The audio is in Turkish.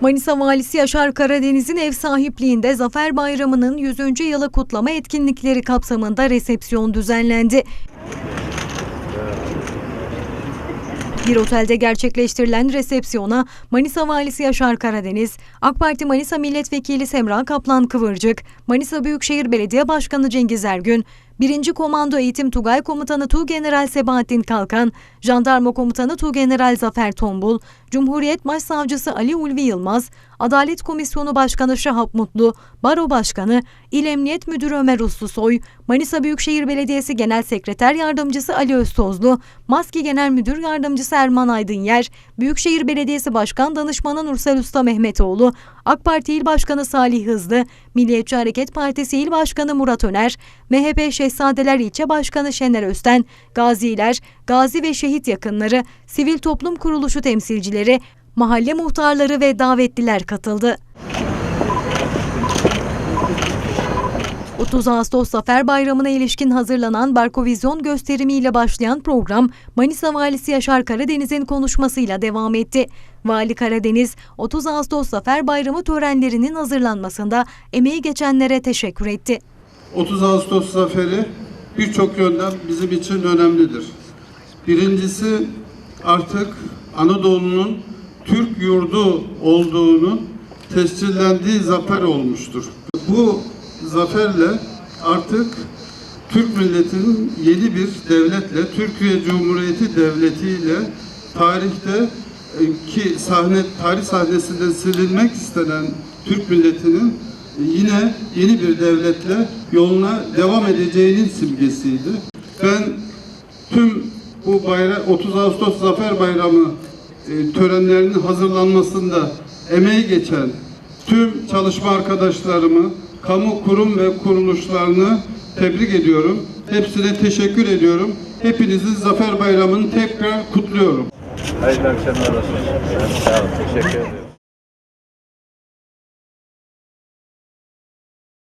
Manisa Valisi Yaşar Karadeniz'in ev sahipliğinde Zafer Bayramı'nın 100. yılı kutlama etkinlikleri kapsamında resepsiyon düzenlendi. Bir otelde gerçekleştirilen resepsiyona Manisa Valisi Yaşar Karadeniz, AK Parti Manisa Milletvekili Semra Kaplan Kıvırcık, Manisa Büyükşehir Belediye Başkanı Cengiz Ergün, 1. Komando Eğitim Tugay Komutanı Tuğgeneral Sebahattin Kalkan, Jandarma Komutanı Tuğgeneral Zafer Tombul, Cumhuriyet Başsavcısı Ali Ulvi Yılmaz, Adalet Komisyonu Başkanı Şahap Mutlu, Baro Başkanı, İl Emniyet Müdürü Ömer Uslusoy, Manisa Büyükşehir Belediyesi Genel Sekreter Yardımcısı Ali Öztozlu, Maski Genel Müdür Yardımcısı Erman Aydınger, Büyükşehir Belediyesi Başkan Danışmanı Nursel Usta Mehmetoğlu, AK Parti İl Başkanı Salih Hızlı, Milliyetçi Hareket Partisi İl Başkanı Murat Öner, MHP Şehzadeler İlçe Başkanı Şener Özten, gaziler, gazi ve şehit yakınları, sivil toplum kuruluşu temsilcileri, mahalle muhtarları ve davetliler katıldı. 30 Ağustos Zafer Bayramı'na ilişkin hazırlanan Barkovizyon gösterimiyle başlayan program Manisa Valisi Yaşar Karadeniz'in konuşmasıyla devam etti. Vali Karadeniz, 30 Ağustos Zafer Bayramı törenlerinin hazırlanmasında emeği geçenlere teşekkür etti. 30 Ağustos zaferi birçok yönden bizim için önemlidir. Birincisi artık Anadolu'nun Türk yurdu olduğunu tescillendiği zafer olmuştur. Bu zaferle artık Türk milletinin yeni bir devletle, Türkiye Cumhuriyeti Devleti ile tarihte e, ki sahne tarih sahnesinden silinmek istenen Türk milletinin yine yeni bir devletle yoluna devam edeceğinin simgesiydi. Ben tüm bu bayram 30 Ağustos Zafer Bayramı e, törenlerinin hazırlanmasında emeği geçen tüm çalışma arkadaşlarımı, kamu kurum ve kuruluşlarını tebrik ediyorum. Hepsine teşekkür ediyorum. Hepinizin Zafer Bayramı'nı tekrar kutluyorum. Hayırlı akşamlar olsun. Sağ olun. Teşekkür ederim.